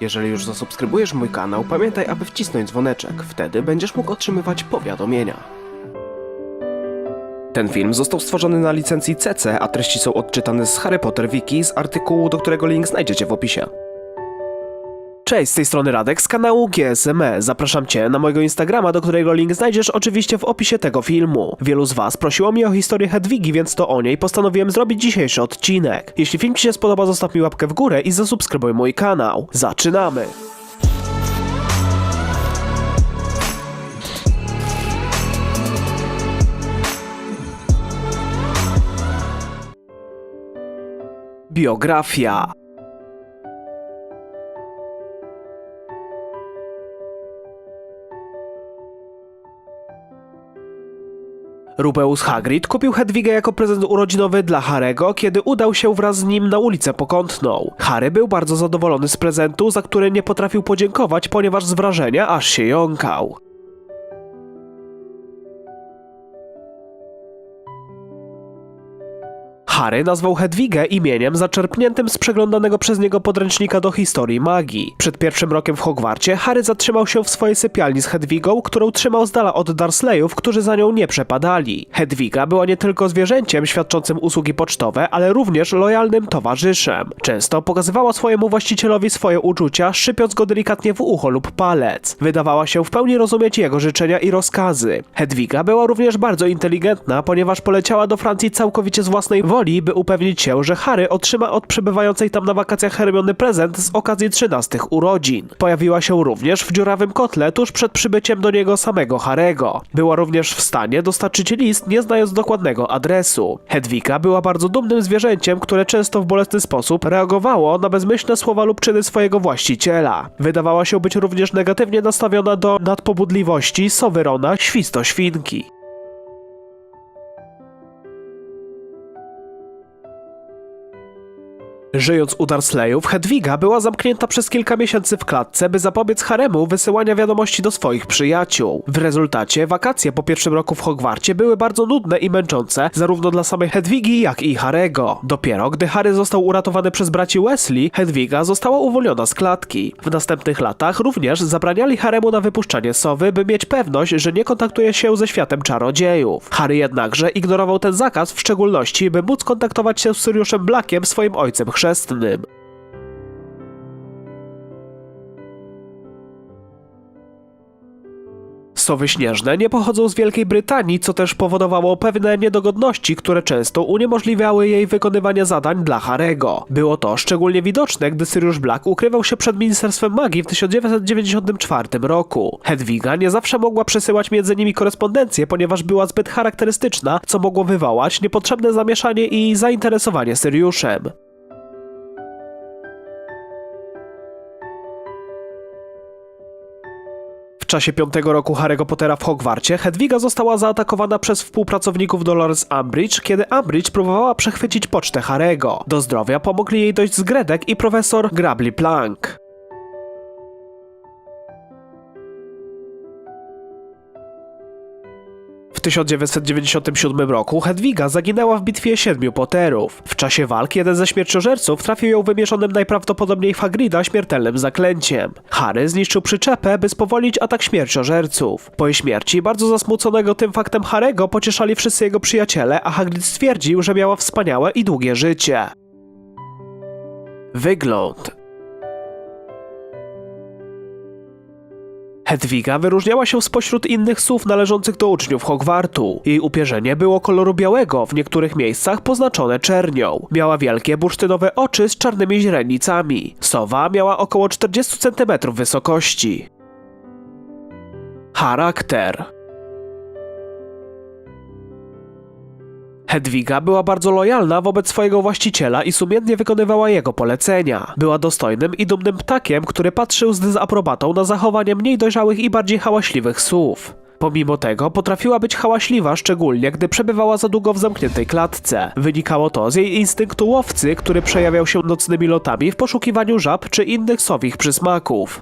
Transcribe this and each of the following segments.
Jeżeli już zasubskrybujesz mój kanał, pamiętaj, aby wcisnąć dzwoneczek. Wtedy będziesz mógł otrzymywać powiadomienia. Ten film został stworzony na licencji CC, a treści są odczytane z Harry Potter Wiki z artykułu, do którego link znajdziecie w opisie. Cześć, z tej strony Radek z kanału GSME. Zapraszam Cię na mojego Instagrama, do którego link znajdziesz oczywiście w opisie tego filmu. Wielu z Was prosiło mnie o historię Hedwigi, więc to o niej postanowiłem zrobić dzisiejszy odcinek. Jeśli film Ci się spodoba, zostaw mi łapkę w górę i zasubskrybuj mój kanał. Zaczynamy! Biografia Rubeus Hagrid kupił Hedwigę jako prezent urodzinowy dla Harego, kiedy udał się wraz z nim na ulicę Pokątną. Harry był bardzo zadowolony z prezentu, za który nie potrafił podziękować, ponieważ z wrażenia aż się jąkał. Harry nazwał Hedwigę imieniem zaczerpniętym z przeglądanego przez niego podręcznika do historii magii. Przed pierwszym rokiem w Hogwarcie Harry zatrzymał się w swojej sypialni z Hedwigą, którą trzymał z dala od Dursleyów, którzy za nią nie przepadali. Hedwiga była nie tylko zwierzęciem świadczącym usługi pocztowe, ale również lojalnym towarzyszem. Często pokazywała swojemu właścicielowi swoje uczucia, szypiąc go delikatnie w ucho lub palec. Wydawała się w pełni rozumieć jego życzenia i rozkazy. Hedwiga była również bardzo inteligentna, ponieważ poleciała do Francji całkowicie z własnej woli, by upewnić się, że Harry otrzyma od przebywającej tam na wakacjach Hermiony prezent z okazji 13 urodzin. Pojawiła się również w dziurawym kotle tuż przed przybyciem do niego samego Harego. Była również w stanie dostarczyć list, nie znając dokładnego adresu. Hedwika była bardzo dumnym zwierzęciem, które często w bolesny sposób reagowało na bezmyślne słowa lub czyny swojego właściciela. Wydawała się być również negatywnie nastawiona do nadpobudliwości Sowerona Świstoświnki. Żyjąc u Dursleyów, Hedwiga była zamknięta przez kilka miesięcy w klatce, by zapobiec haremu wysyłania wiadomości do swoich przyjaciół. W rezultacie wakacje po pierwszym roku w Hogwarcie były bardzo nudne i męczące, zarówno dla samej Hedwigi, jak i Harego. Dopiero gdy Harry został uratowany przez braci Wesley, Hedwiga została uwolniona z klatki. W następnych latach również zabraniali Haremu na wypuszczanie sowy, by mieć pewność, że nie kontaktuje się ze światem czarodziejów. Harry jednakże ignorował ten zakaz, w szczególności by móc kontaktować się z Siriuszem Blackiem, swoim ojcem chrzestnym. Sowy śnieżne nie pochodzą z Wielkiej Brytanii, co też powodowało pewne niedogodności, które często uniemożliwiały jej wykonywanie zadań dla Harego. Było to szczególnie widoczne, gdy Sirius Black ukrywał się przed Ministerstwem Magii w 1994 roku. Hedwiga nie zawsze mogła przesyłać między nimi korespondencję, ponieważ była zbyt charakterystyczna, co mogło wywołać niepotrzebne zamieszanie i zainteresowanie Siriuszem. Czasie piątego roku Harry'ego Pottera w Hogwarcie Hedwiga została zaatakowana przez współpracowników Dolores Umbridge, kiedy Umbridge próbowała przechwycić pocztę Harry'ego. Do zdrowia pomogli jej dojść z Gredek i profesor Grably Plank. W 1997 roku Hedwiga zaginęła w bitwie siedmiu Potterów. W czasie walk jeden ze śmierciożerców trafił ją wymierzonym najprawdopodobniej Hagrida śmiertelnym zaklęciem. Harry zniszczył przyczepę, by spowolnić atak śmierciożerców. Po jej śmierci, bardzo zasmuconego tym faktem Harego, pocieszali wszyscy jego przyjaciele, a Hagrid stwierdził, że miała wspaniałe i długie życie. Wygląd Hedwiga wyróżniała się spośród innych słów należących do uczniów Hogwartu. Jej upierzenie było koloru białego, w niektórych miejscach poznaczone czernią. Miała wielkie bursztynowe oczy z czarnymi źrenicami. Sowa miała około 40 cm wysokości. Charakter Hedwiga była bardzo lojalna wobec swojego właściciela i sumiennie wykonywała jego polecenia. Była dostojnym i dumnym ptakiem, który patrzył z dezaprobatą na zachowanie mniej dojrzałych i bardziej hałaśliwych słów. Pomimo tego potrafiła być hałaśliwa, szczególnie gdy przebywała za długo w zamkniętej klatce. Wynikało to z jej instynktu łowcy, który przejawiał się nocnymi lotami w poszukiwaniu żab czy innych sowich przysmaków.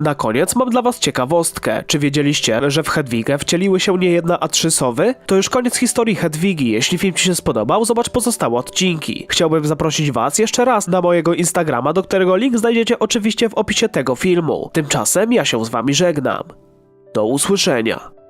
Na koniec mam dla was ciekawostkę. Czy wiedzieliście, że w Hedwigę wcieliły się nie jedna, a trzy sowy? To już koniec historii Hedwigi. Jeśli film ci się spodobał, zobacz pozostałe odcinki. Chciałbym zaprosić was jeszcze raz na mojego Instagrama, do którego link znajdziecie oczywiście w opisie tego filmu. Tymczasem ja się z wami żegnam. Do usłyszenia.